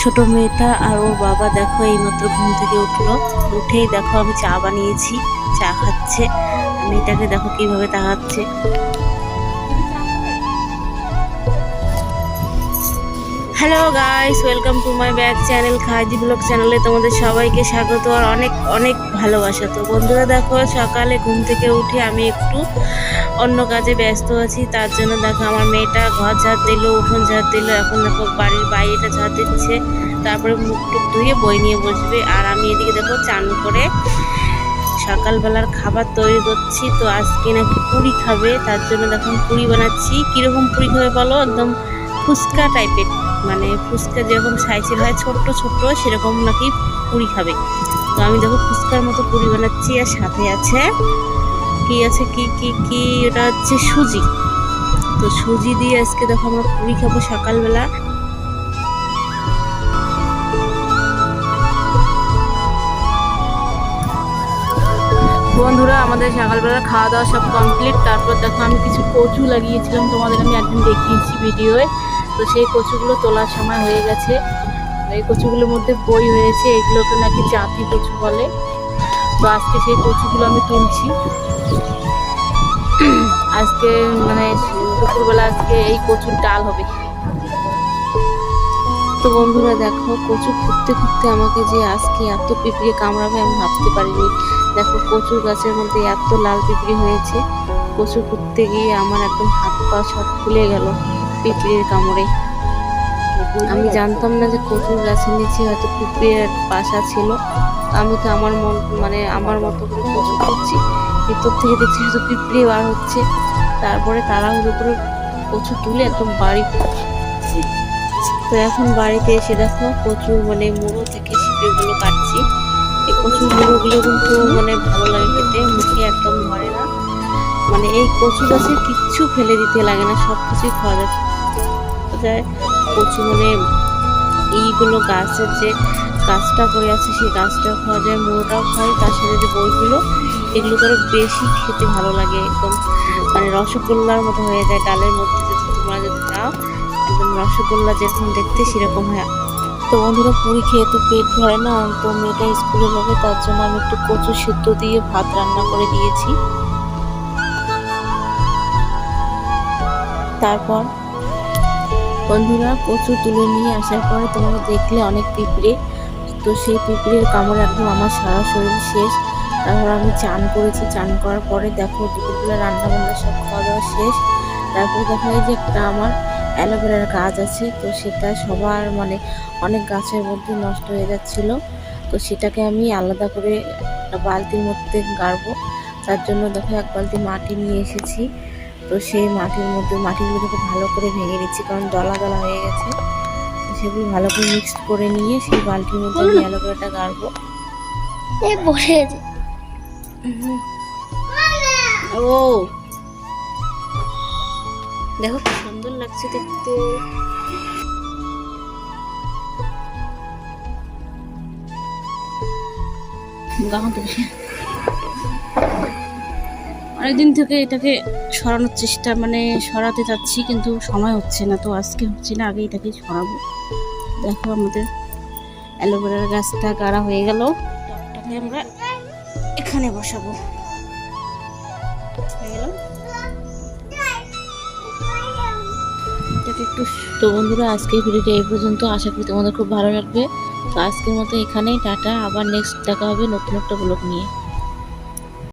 ছোট মেয়েটা আর ওর বাবা দেখো এইমাত্র ঘুম থেকে উঠল। উঠেই দেখো আমি চা বানিয়েছি, চা খাচ্ছে। মেয়েটাকে দেখো কীভাবে তাকাচ্ছে। Hello guys welcome to my back channel Khaji blog চ্যানেলে তোমাদের সবাইকে স্বাগত। আর অনেক অনেক ভালোবাসা। তো বন্ধুরা দেখো, সকালে ঘুম থেকে উঠে আমি একটু অন্য কাজে ব্যস্ত আছি। তার জন্য দেখো আমার মেয়েটা ঘর ঝাড় দিল, উঠোন ঝাড় দিল। এখন দেখো বাড়ির বাইরেটা ঝাড় দিচ্ছে। তারপরে মুখ টুক ধুয়ে বই নিয়ে বসবে। আর আমি এদিকে দেখো চান করে সকালবেলার খাবার তৈরি করছি। তো আজকে নাকি পুরি খাবে। তার জন্য দেখো পুরি বানাচ্ছি। কীরকম পুরি খাবে বলো? একদম ফুচকা টাইপের মানে ফুচকা যেরকম সাইজের হয় ছোট্ট ছোট্ট, সেরকম নাকি পুরি খাবে। তো আমি দেখো ফুচকার মতো পুরি বানাচ্ছি আর সাথে আছে কি আছে, কি কি কি ওটা হচ্ছে সুজি। তো সুজি দিয়ে আজকে দেখো আমরা পুরি খাব সকালবেলা। বন্ধুরা, আমাদের সকালবেলা খাওয়া দাওয়া সব কমপ্লিট তারপর দেখো, আমি কিছু কচু লাগিয়েছিলাম, তোমাদের আমি একদিন দেখিয়েছি ভিডিওয়ে। তো সেই কচুগুলো তোলার সময় হয়ে গেছে। এই কচুগুলোর মধ্যে বই হয়েছে, এগুলোকে নাকি জাতি কচু বলে। তো আজকে সেই কচুগুলো আমি তুলছি। আজকে মানে দুপুরবেলা আজকে এই কচুর ডাল হবে। তো বন্ধুরা দেখো, কচু খুঁজতে খুঁজতে আমাকে যে আজকে এত পিঁপড়ে কামড়াবে আমি ভাবতে পারিনি। দেখো, কচুর গাছের মধ্যে এত লাল পিঁপড়ে হয়েছে। কচু খুঁজতে গিয়ে আমার একদম হাত পা সব খুলে গেল পিঁপড়ের কামড়ে। আমি জানতাম না যে কচুর গাছের নিচে হয়তো পিঁপড়ের বাসা ছিল। আমি তো আমার মন মানে আমার মতো করে কচু খুঁজছি ভিতর থেকে দেখছি শুধু পিঁপড়ে বার হচ্ছে। তারপরে তারা তাড়াহুড়ো করে কচু তুলে একদম বাড়ি। তো এখন বাড়িতে এসে দেখো কচু মানে মুড়ো থেকে শিপেগুলো কাটছি। এই কচু মুড়োগুলো কিন্তু মানে ভালো লাগে খেতে, মুখে একদম ধরে না। মানে এই কচু গাছে কিচ্ছু ফেলে দিতে লাগে না সব কিছুই খাওয়া যায়। কচু মানে এইগুলো গাছের যে গাছটা পড়ে আছে, সেই গাছটা খাওয়া যায়, মুড়োটাও খাই। তার সাথে যে বইগুলো, এগুলো করে বেশি খেতে ভালো লাগে, একদম মানে রসগোল্লার মতো হয়ে যায়, ডালের মধ্যে রসগোল্লা যেরকম দেখতে সেরকম হয়। তো বন্ধুরা, পুরি খেয়ে তো পেট ভরে না, তো মেয়েটা স্কুলে যাবে, তার জন্য আমি একটু কচু সিদ্ধ দিয়ে ভাত রান্না করে দিয়েছি। তারপর বন্ধুরা, কচু তুলে নিয়ে আসার পরে তোমরা দেখলে অনেক পিঁপড়ে। তো সেই পিঁপড়ের কামড়ে একদম আমার সারা শরীর শেষ। তারপর আমি চান করেছি, চান করার পরে দেখো দুপুরবেলা রান্না বান্না সব খাওয়া দাওয়া শেষ। তারপর দেখা যায় যে একটা আমার অ্যালোভেরার গাছ আছে তো সেটা সবার মানে অনেক গাছের মধ্যে নষ্ট হয়ে যাচ্ছিল। তো সেটাকে আমি আলাদা করে একটা বালতির মধ্যে গাড়বো। তার জন্য দেখো এক বালতি মাটি নিয়ে এসেছি। তো সেই মাটির মধ্যে মাটিগুলোকে ভালো করে ভেঙে নিচ্ছি কারণ দলা দলা হয়ে গেছে। সেগুলো ভালো করে মিক্সড করে নিয়ে সেই বালতির মধ্যে আমি অ্যালোভেরাটা গাড়বো। বসে ও দেখো কি সুন্দর লাগছে দেখতে। অনেকদিন থেকে এটাকে সরানোর চেষ্টা মানে সরাতে চাচ্ছি কিন্তু সময় হচ্ছে না, তো আজকে হচ্ছে না আগে এটাকে সরাবো। দেখো আমাদের অ্যালোভেরার গাছটা গাড়া হয়ে গেল। আমরা এখানে বসাবো। হয়ে একটু তো বন্ধুরা, আজকের ভিডিওটা এই পর্যন্ত। আশা করি তোমাদের খুব ভালো লাগবে। তো আজকের মতো এখানেই, টাটা। আবার নেক্সট দেখা হবে নতুন একটা ব্লগ নিয়ে।